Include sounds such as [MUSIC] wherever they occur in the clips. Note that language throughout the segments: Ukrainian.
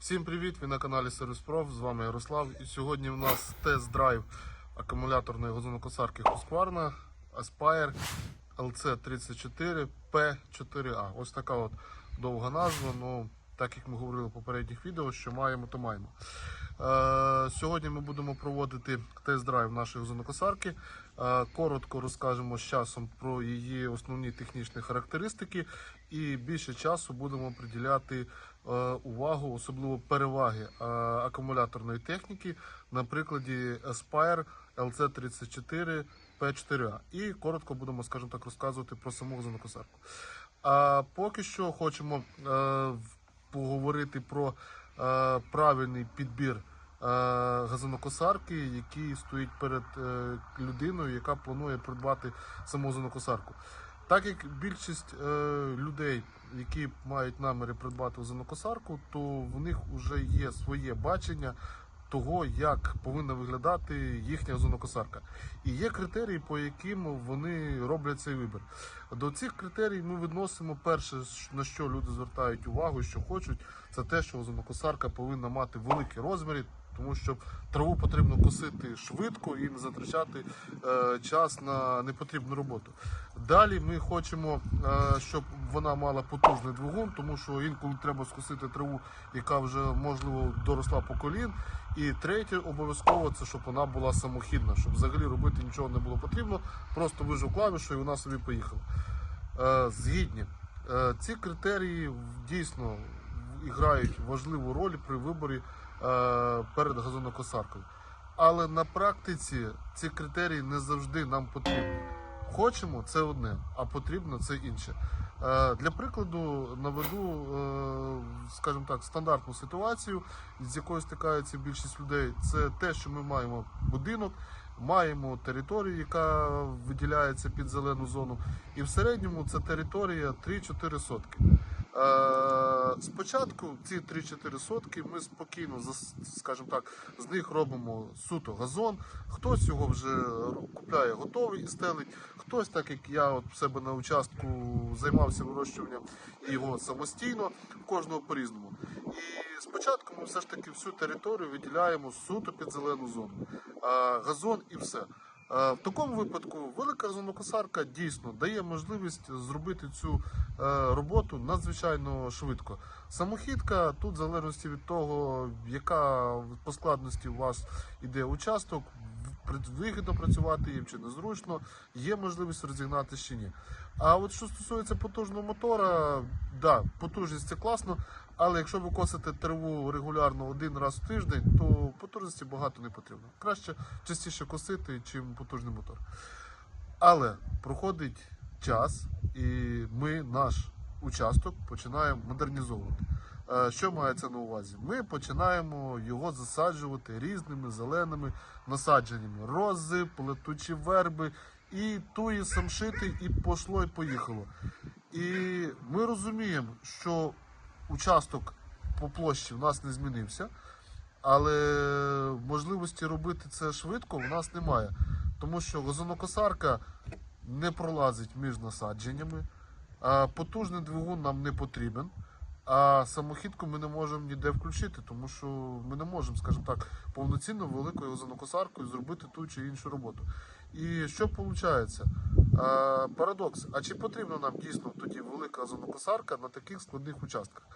Всім привіт! Ви на каналі Сервіспроф, З вами Ярослав. І сьогодні у нас тест-драйв акумуляторної газонокосарки Husqvarna Aspire LC34 P4A. Ось така от довга назва. Ну, так як ми говорили в попередніх відео, що маємо, то маємо. Е, сьогодні ми будемо проводити тест-драйв нашої газонокосарки. Е, коротко розкажемо з часом про її основні технічні характеристики і більше часу будемо приділяти е, увагу, особливо переваги акумуляторної техніки на прикладі Aspire LC34 P4A. І коротко будемо, скажімо так, розказувати про саму газонокосарку. А поки що хочемо поговорити про е, правильний підбір е, газонокосарки, який стоїть перед е, людиною, яка планує придбати саму газонокосарку. Так як більшість е, людей, які мають наміри придбати газонокосарку, то в них вже є своє бачення того, як повинна виглядати їхня зонокосарка, І є критерії, по яким вони роблять цей вибір. До цих критерій ми відносимо перше, на що люди звертають увагу, що хочуть, це те, що зонокосарка повинна мати великі розміри, тому що траву потрібно косити швидко і не затрачати е, час на непотрібну роботу. Далі ми хочемо, е, щоб вона мала потужний двигун, тому що інколи треба скосити траву, яка вже можливо доросла по колін. І третє, обов'язково це щоб вона була самохідна, щоб взагалі робити нічого не було потрібно, просто вижив клавішу і вона собі поїхала. Е, Згідні. Е, Ці критерії дійсно грають важливу роль при виборі перед газонокосаркою. Але на практиці ці критерії не завжди нам потрібні. Хочемо це одне, а потрібно це інше. Е, Для прикладу наведу, е, скажімо так, стандартну ситуацію, з якою стикається більшість людей. Це те, що ми маємо будинок, маємо територію, яка виділяється під зелену зону, і в середньому це територія 3-4 сотки. Е, Спочатку ці 3-4 сотки ми спокійно, скажімо так, з них робимо суто газон. Хтось його вже купляє готовий і стелить. Хтось, так як я от в себе на участку займався вирощуванням його самостійно, кожного по-різному. І спочатку ми все ж таки всю територію виділяємо суто під зелену зону. Е, Газон і все. Е, В такому випадку велика газонокосарка дійсно дає можливість зробити цю е, роботу надзвичайно швидко. Самохідка тут, в залежності від того, яка по складності у вас іде участок, вигідно працювати їм чи незручно, є можливість розігнати чи ні. А от що стосується потужного мотора, да, потужність це класно, але якщо ви косите траву регулярно один раз в тиждень, то потужності багато не потрібно. Краще частіше косити, чим потужний мотор. Але проходить час, і ми наш участок починаємо модернізовувати. Е, Що мається на увазі? Ми починаємо його засаджувати різними зеленими насадженнями. Рози, плетучі верби, і туї самшити, і пошло, і поїхало. І ми розуміємо, що участок по площі в нас не змінився, але можливості робити це швидко в нас немає. Тому що газонокосарка не пролазить між насадженнями, а потужний двигун нам не потрібен. А самохідку ми не можемо ніде включити, тому що ми не можемо, скажімо так, повноцінно великою газонокосаркою зробити ту чи іншу роботу. І що виходить? Парадокс. А чи потрібна нам дійсно тоді велика газонокосарка на таких складних участках?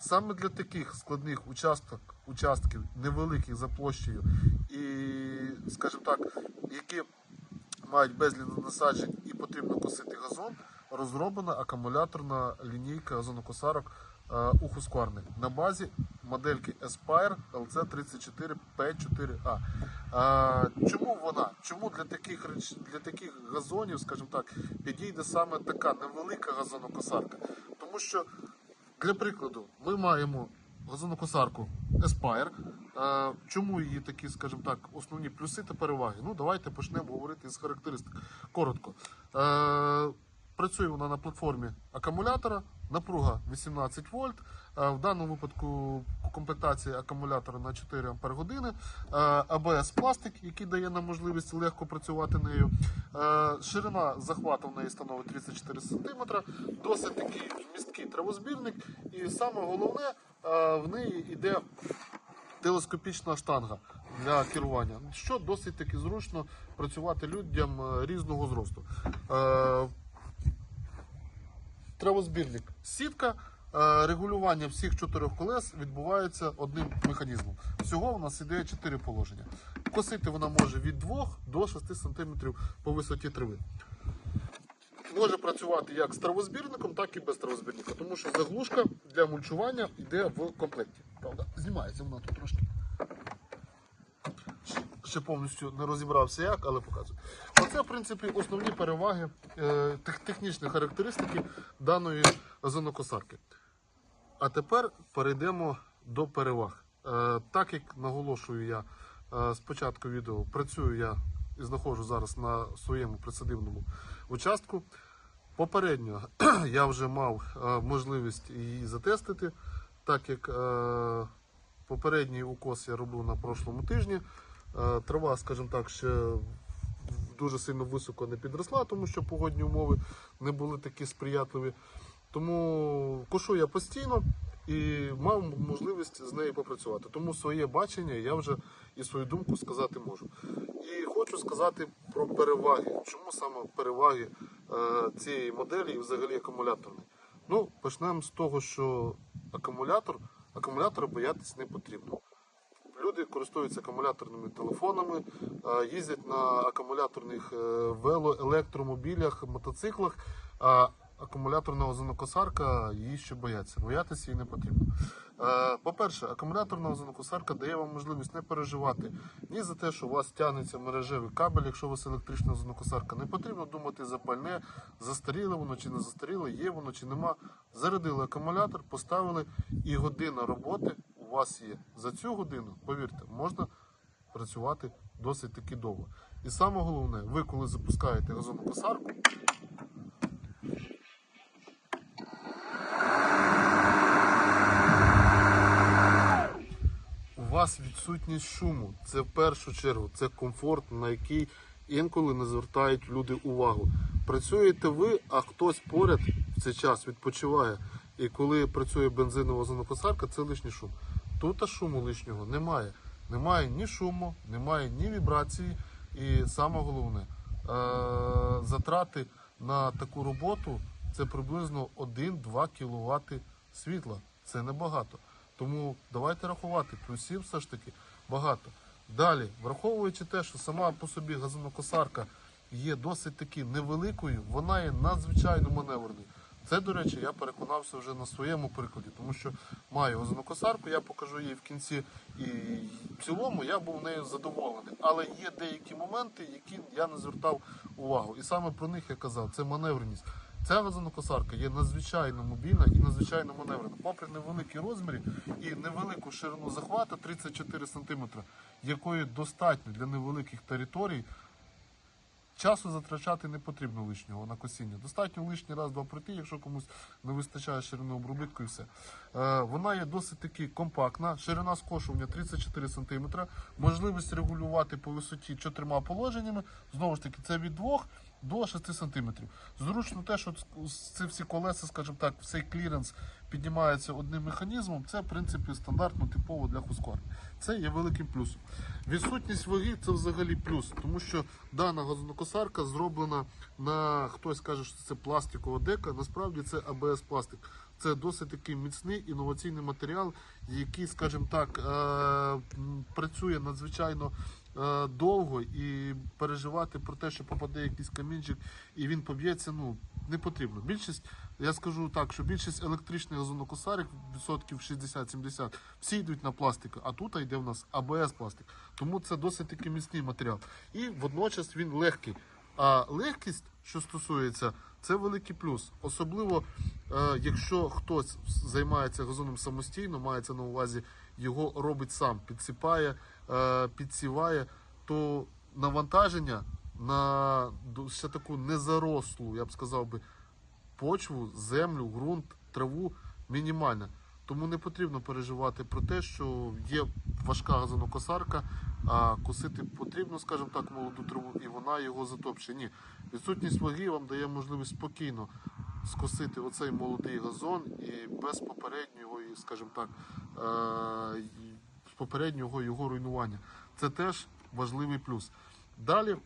Саме для таких складних участок, участків, невеликих за площею, і, скажімо так, які мають безліч насаджень і потрібно косити газон, розроблена акумуляторна лінійка газонокосарок е, у Husqvarna на базі модельки Aspire LC34 P4A. Е, Чому вона? Чому для таких реч- для таких газонів, скажімо так, підійде саме така невелика газонокосарка? Тому що для прикладу, ми маємо газонокосарку Aspire. Е, Чому її такі, скажімо так, основні плюси та переваги? Ну, давайте почнемо говорити з характеристик. Коротко. Е, Працює вона на платформі акумулятора, напруга 18 вольт. Е, В даному випадку комплектація акумулятора на 4 Ампер години. АБС пластик, який дає нам можливість легко працювати нею. Е, Ширина захвату в неї становить 34 см. Досить такий вмісткий травозбірник. І саме головне, е, в неї йде телескопічна штанга для керування, що досить таки зручно працювати людям е, різного зросту. Е, Травозбірник. Сітка е, регулювання всіх чотирьох колес відбувається одним механізмом. Всього у нас іде чотири положення. Косити вона може від 2 до 6 см по висоті трави. Може працювати як з травозбірником, так і без травозбірника, тому що заглушка для мульчування йде в комплекті. Правда, знімається вона тут трошки. Ще повністю не розібрався як, але показую. Оце, в принципі, основні переваги, е, тех- технічні характеристики даної озонокосарки. А тепер перейдемо до переваг. Е, так як наголошую я е, з початку відео, працюю я і знаходжу зараз на своєму присадибному участку. Попередньо [CLEARS THROAT] я вже мав е, можливість її затестити, так як попередній укос я робив на прошлому тижні. Трава, скажімо так, ще дуже сильно високо не підросла, тому що погодні умови не були такі сприятливі. Тому кошу я постійно і мав можливість з нею попрацювати. Тому своє бачення я вже і свою думку сказати можу. І хочу сказати про переваги. Чому саме переваги е, цієї моделі і взагалі акумуляторної? Ну, почнемо з того, що акумулятор, акумулятора боятись не потрібно. Люди користуються акумуляторними телефонами, е, їздять на акумуляторних е, вело, електромобілях, мотоциклах. Акумуляторна озонокосарка її ще бояться. Боятися її не потрібно. Е, По-перше, акумуляторна озонокосарка дає вам можливість не переживати ні за те, що у вас тягнеться мережевий кабель, якщо у вас електрична озонокосарка. Не потрібно думати за пальне, застаріле воно чи не застаріле, є воно чи нема. Зарядили акумулятор, поставили і година роботи у вас є. За цю годину, повірте, можна працювати досить таки довго. І саме головне, ви коли запускаєте газонокосарку, у вас відсутність шуму. Це в першу чергу, це комфорт, на який інколи не звертають люди увагу. Працюєте ви, а хтось поряд в цей час відпочиває. І коли працює бензинова зонокосарка, це лишній шум. Тут шуму лишнього немає. Немає ні шуму, немає ні вібрації. І саме головне, е- затрати на таку роботу це приблизно 1-2 кВт світла. Це небагато. Тому давайте рахувати, плюсів все ж таки багато. Далі, враховуючи те, що сама по собі газонокосарка є досить таки невеликою, вона є надзвичайно маневреною. Це, до речі, я переконався вже на своєму прикладі, тому що маю газонокосарку, я покажу її в кінці, і в цілому я був нею задоволений. Але є деякі моменти, які я не звертав увагу. І саме про них я казав, це маневреність. Ця газонокосарка є надзвичайно мобільна і надзвичайно маневрена. Попри невеликі розміри і невелику ширину захвату 34 см, якої достатньо для невеликих територій, часу затрачати не потрібно лишнього на косіння. Достатньо лишній раз-два пройти, якщо комусь не вистачає ширини обробітку і все. Е, вона є досить таки компактна, ширина скошування 34 см, можливість регулювати по висоті чотирма положеннями. Знову ж таки, це від 2 до 6 см. Зручно те, що ці всі колеса, скажімо так, цей кліренс піднімається одним механізмом. Це в принципі стандартно типово для хускварки. Це є великим плюсом. Відсутність ваги це взагалі плюс, тому що дана газонокосарка зроблена на хтось каже, що це пластикова дека. Насправді це АБС пластик. Це досить такий міцний інноваційний матеріал, який, скажімо так, е, працює надзвичайно довго і переживати про те, що попаде якийсь камінчик і він поб'ється, ну не потрібно. Більшість, я скажу так, що більшість електричних газонокосарок, відсотків 60-70, всі йдуть на пластик, а тут йде в нас АБС пластик. Тому це досить таки міцний матеріал. І водночас він легкий. А легкість, що стосується, це великий плюс. Особливо, е, якщо хтось займається газоном самостійно, мається на увазі, його робить сам, підсипає, е, підсіває, то навантаження на ще таку незарослу, я б сказав би, почву, землю, ґрунт, траву мінімальна. Тому не потрібно переживати про те, що є важка газонокосарка, а косити потрібно, скажімо так, молоду траву, і вона його затопче. Ні, відсутність ваги вам дає можливість спокійно скосити оцей молодий газон і без попереднього, скажімо так, е, попереднього його руйнування. Це теж важливий плюс. Далі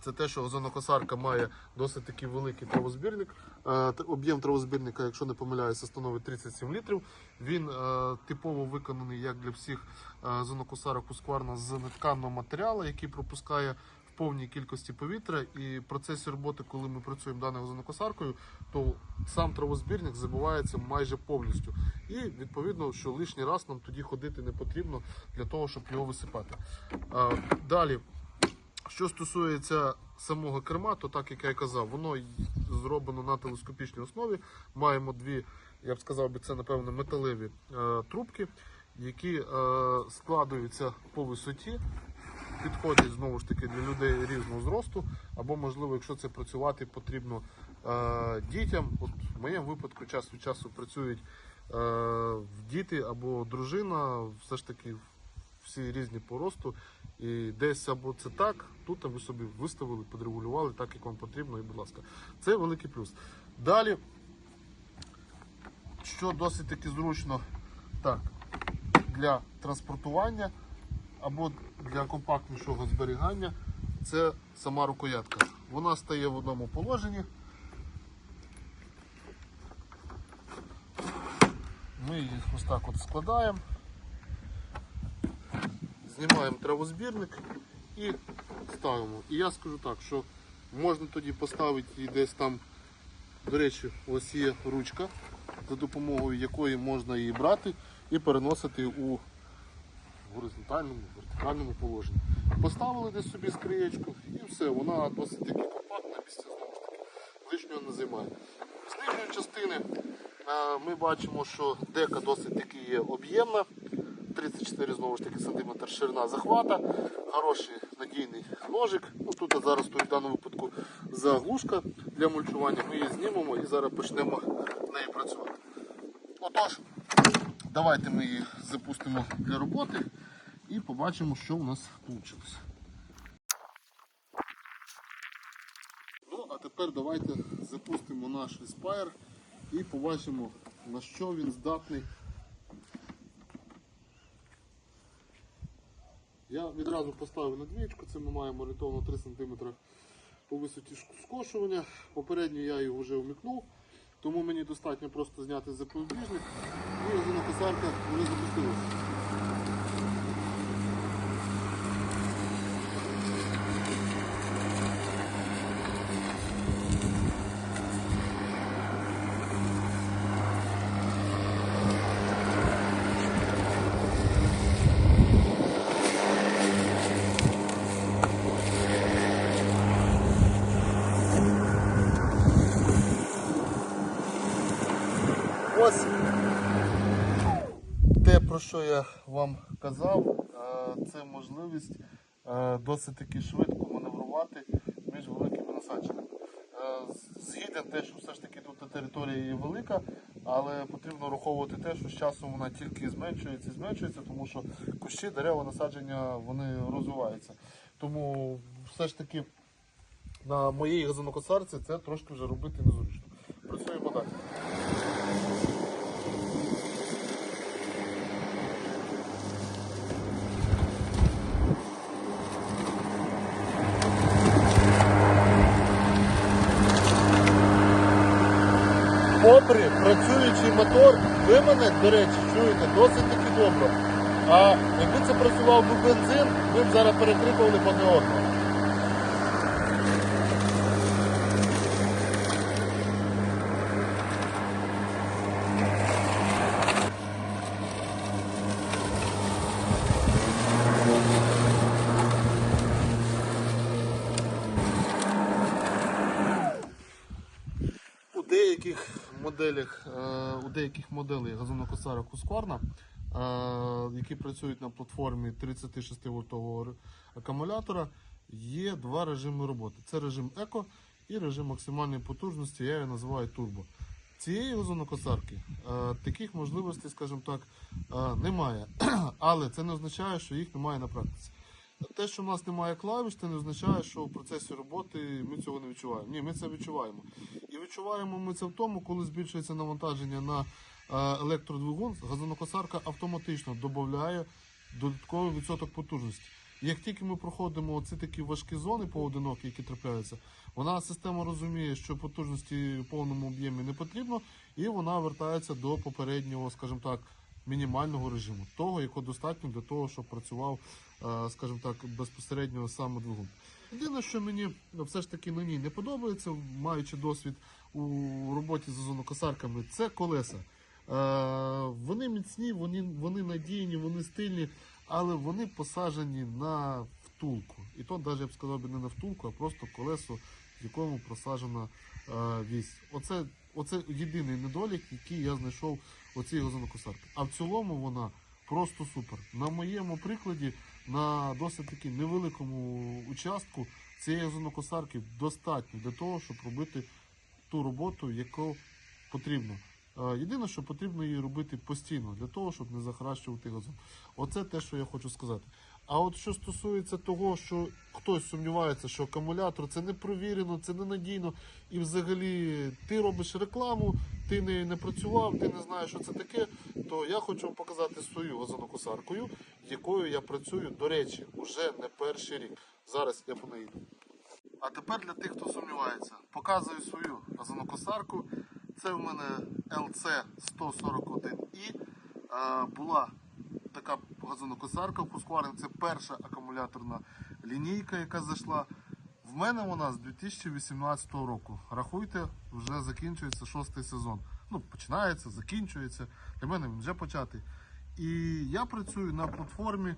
це те, що газонокосарка має досить такий великий травозбірник. Е, Об'єм травозбірника, якщо не помиляюся, становить 37 літрів. Він е, типово виконаний як для всіх газонокосарок Husqvarna з нетканого матеріалу, який пропускає повній кількості повітря. І в процесі роботи, коли ми працюємо даною газонокосаркою, то сам травозбірник забувається майже повністю. І відповідно, що лишній раз нам тоді ходити не потрібно для того, щоб його висипати. Далі. Що стосується самого керма, то так як я і казав, воно зроблено на телескопічній основі. Маємо дві, я б сказав, це напевно металеві е, трубки, які е, складуються по висоті, підходять знову ж таки для людей різного зросту, або можливо, якщо це працювати потрібно е, дітям. От в моєму випадку час від часу працюють е, діти або дружина, все ж таки всі різні по росту. І десь або це так, тут ви собі виставили, підрегулювали так, як вам потрібно, і будь ласка. Це великий плюс. Далі, що досить таки зручно, так, для транспортування або для компактнішого зберігання, це сама рукоятка. Вона стає в одному положенні. Ми її ось так от складаємо знімаємо травозбірник і ставимо. І я скажу так, що можна тоді поставити її десь там, до речі, ось є ручка, за допомогою якої можна її брати і переносити у горизонтальному, вертикальному положенні. Поставили десь собі скриєчку і все, вона досить таки компактна, місця знову ж таки лишнього не займає. З нижньої частини е, ми бачимо, що дека досить таки є об'ємна. 34 знову ж таки сантиметр ширина захвата, хороший надійний ножик. Ну, тут зараз стоїть в даному випадку заглушка для мульчування. Ми її знімемо і зараз почнемо нею працювати. Отож, давайте ми її запустимо для роботи і побачимо, що у нас вийшло. Ну, а тепер давайте запустимо наш Aspire і побачимо, на що він здатний. Я відразу поставив на двічку, це ми маємо орієнтовно 3 см по висоті скошування. Попередньо я його вже вмикнув, тому мені достатньо просто зняти запобіжник і газонокосарка вже запустилася. Ось те, про що я вам казав, е, це можливість е, досить таки швидко маневрувати між великими насадженнями. Е, Згідно те, що все ж таки тут територія є велика, але потрібно враховувати те, що з часом вона тільки зменшується і зменшується, тому що кущі, дерева, насадження вони розвиваються. Тому все ж таки на моїй газонокосарці це трошки вже робити незручно. Працюємо далі. Попри працюючий мотор, ви мене, до речі, чуєте досить таки добре. А якби це працював би бензин, ви б зараз перекрикували по одного. У деяких моделях, е, у деяких моделей газонокосарок Husqvarna, е, які працюють на платформі 36 вольтового акумулятора, є два режими роботи. Це режим еко і режим максимальної потужності, я його називаю турбо. Цієї газонокосарки е, таких можливостей, скажімо так, е, немає. [CLEARS THROAT] Але це не означає, що їх немає на практиці. Те, що в нас немає клавіш, це не означає, що в процесі роботи ми цього не відчуваємо. Ні, ми це відчуваємо. І відчуваємо ми це в тому, коли збільшується навантаження на е, електродвигун, газонокосарка автоматично додає додатковий відсоток потужності. Як тільки ми проходимо оці такі важкі зони поодинокі, які трапляються, вона система розуміє, що потужності в повному об'ємі не потрібно, і вона вертається до попереднього, скажімо так, мінімального режиму, того, якого достатньо для того, щоб працював, е, скажімо так, безпосередньо саме двигун. Єдине, що мені все ж таки ній не подобається, маючи досвід у роботі з озонокосарками, це колеса. Е, Вони міцні, вони, вони надійні, вони стильні, але вони посаджені на втулку. І то навіть я б сказав не на втулку, а просто колесо, в якому просаджена е, вісь. Оце, оце єдиний недолік, який я знайшов у цій озонокосарки. А в цілому вона просто супер. На моєму прикладі, на досить таки невеликому участку цієї озонокосарки достатньо для того, щоб робити ту роботу, яку потрібно. Е, Єдине, що потрібно її робити постійно для того, щоб не захаращувати газон. Оце те, що я хочу сказати. А от що стосується того, що хтось сумнівається, що акумулятор це не провірено, це ненадійно, і взагалі ти робиш рекламу, ти не, не працював, ти не знаєш, що це таке, то я хочу вам показати свою газонокосаркою, якою я працюю, до речі, уже не перший рік. Зараз я по неї йду. А тепер для тих, хто сумнівається, показую свою газонокосарку. Це в мене LC 141i. Е, Була така газонокосарка в Husqvarna. Це перша акумуляторна лінійка, яка зайшла. В мене вона з 2018 року. Рахуйте, вже закінчується шостий сезон. Ну, починається, закінчується. Для мене він вже початий. І я працюю на платформі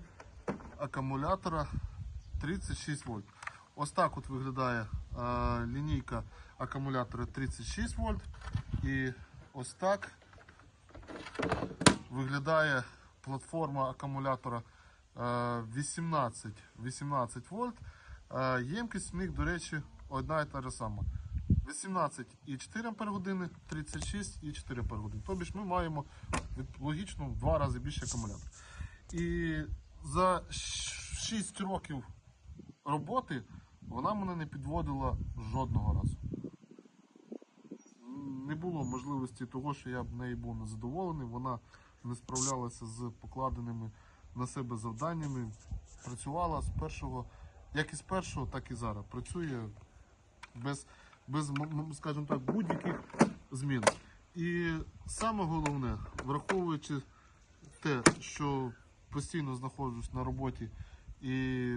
акумулятора 36 вольт. Ось так от виглядає е, лінійка акумулятора 36 вольт. І ось так виглядає платформа акумулятора е, 18, 18 вольт. Ємкість в них, до речі, одна і та ж сама. 18,4 Ампер години, 36,4 Ампер години. Тобі ж ми маємо логічно в два рази більше акумулятор. І за 6 років роботи вона мене не підводила жодного разу. Не було можливості того, що я б нею був незадоволений. Вона не справлялася з покладеними на себе завданнями. Працювала з першого, як і з першого, так і зараз. Працює без, без скажімо так, будь-яких змін. І саме головне, враховуючи те, що постійно знаходжусь на роботі і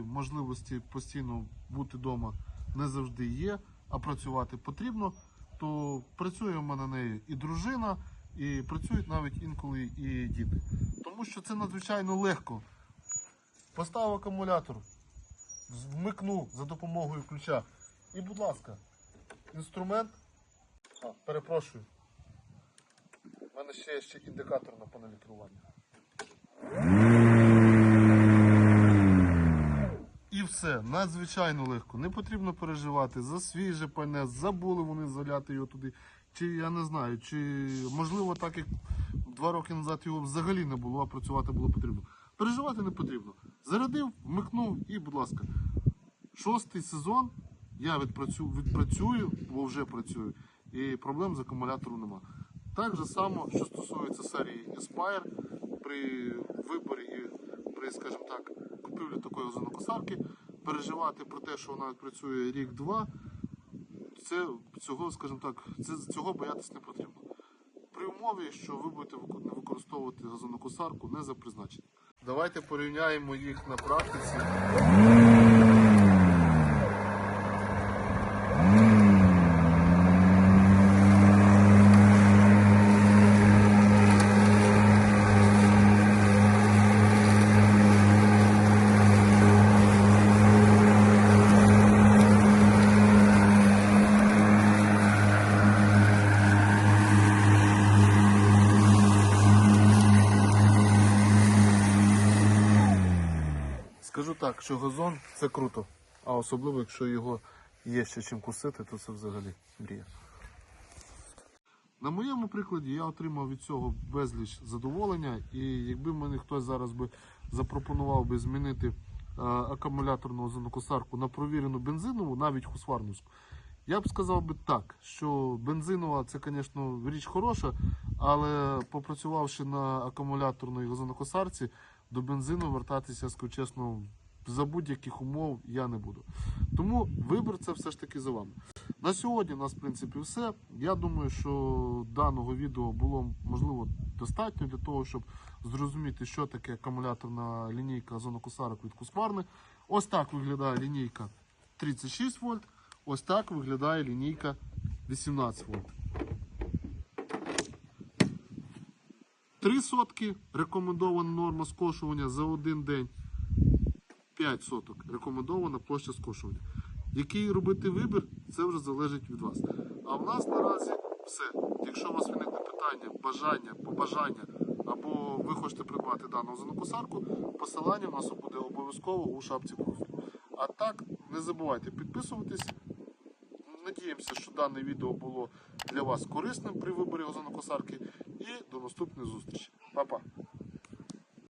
можливості постійно бути вдома не завжди є, а працювати потрібно, то працює в мене нею і дружина, і працюють навіть інколи і діти. Тому що це надзвичайно легко. Поставив акумулятор, вмикнув за допомогою ключа. І, будь ласка, інструмент. А, перепрошую. У мене ще є ще індикатор на панелі керування. І все, надзвичайно легко. Не потрібно переживати за свіже пальне, забули вони заляти його туди. Чи я не знаю, чи можливо так як два роки назад його взагалі не було, а працювати було потрібно. Переживати не потрібно. Зарядив, вмикнув і, будь ласка, шостий сезон я відпрацю, відпрацюю, бо вже працюю, і проблем з акумулятором нема. Так же само, що стосується серії Aspire, при виборі і при, скажімо так, купівлі такої озонокосарки, переживати про те, що вона працює рік-два, це цього, скажімо так, це, цього боятися не потрібно. При умові, що ви будете використовувати газонокосарку не за призначенням. Давайте порівняємо їх на практиці. Скажу так, що газон це круто, а особливо, якщо його є ще чим кусити, то це взагалі мрія. На моєму прикладі я отримав від цього безліч задоволення, і якби мені хтось зараз би запропонував би змінити е, акумуляторну озонокосарку на провірену бензинову, навіть хусварнівську, Я б сказав би так, що бензинова це, звісно, річ хороша, але попрацювавши на акумуляторній газонокосарці, до бензину вертатися, скажу чесно, за будь-яких умов я не буду. Тому вибір це все ж таки за вами. На сьогодні у нас, в принципі, все. Я думаю, що даного відео було можливо достатньо для того, щоб зрозуміти, що таке акумуляторна лінійка газонокосарок від Кускварни. Ось так виглядає лінійка 36 вольт. Ось так виглядає лінійка 18 вольт. 3 сотки рекомендована норма скошування за один день. 5 соток рекомендована площа скошування. Який робити вибір, це вже залежить від вас. А в нас наразі все. Якщо у вас виникне питання, бажання, побажання, або ви хочете придбати дану зонокосарку, посилання у нас буде обов'язково у шапці профілю. А так, не забувайте підписуватись. Надіємося, що дане відео було для вас корисним при виборі озонокосарки. І до наступної зустрічі. Па-па!